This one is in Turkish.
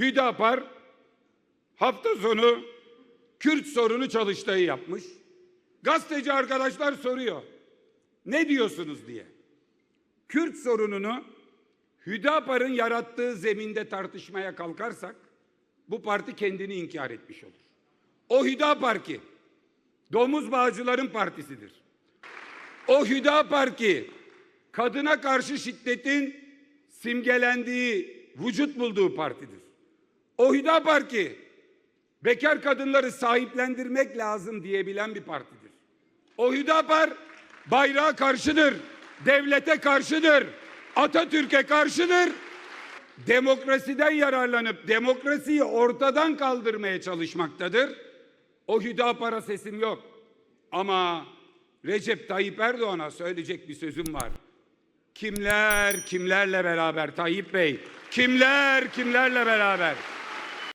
Hüdapar hafta sonu Kürt sorunu çalıştayı yapmış. Gazeteci arkadaşlar soruyor. Ne diyorsunuz diye. Kürt sorununu Hüdapar'ın yarattığı zeminde tartışmaya kalkarsak bu parti kendini inkar etmiş olur. O Hüdapar ki domuz bağcıların partisidir. O Hüdapar ki kadına karşı şiddetin simgelendiği, vücut bulduğu partidir. O Hüdapar ki bekar kadınları sahiplendirmek lazım diyebilen bir partidir. O Hüdapar bayrağa karşıdır, devlete karşıdır, Atatürk'e karşıdır. Demokrasiden yararlanıp demokrasiyi ortadan kaldırmaya çalışmaktadır. O Hüdapar'a sesim yok. Ama Recep Tayyip Erdoğan'a söyleyecek bir sözüm var. Kimler kimlerle beraber Tayyip Bey? Kimler kimlerle beraber?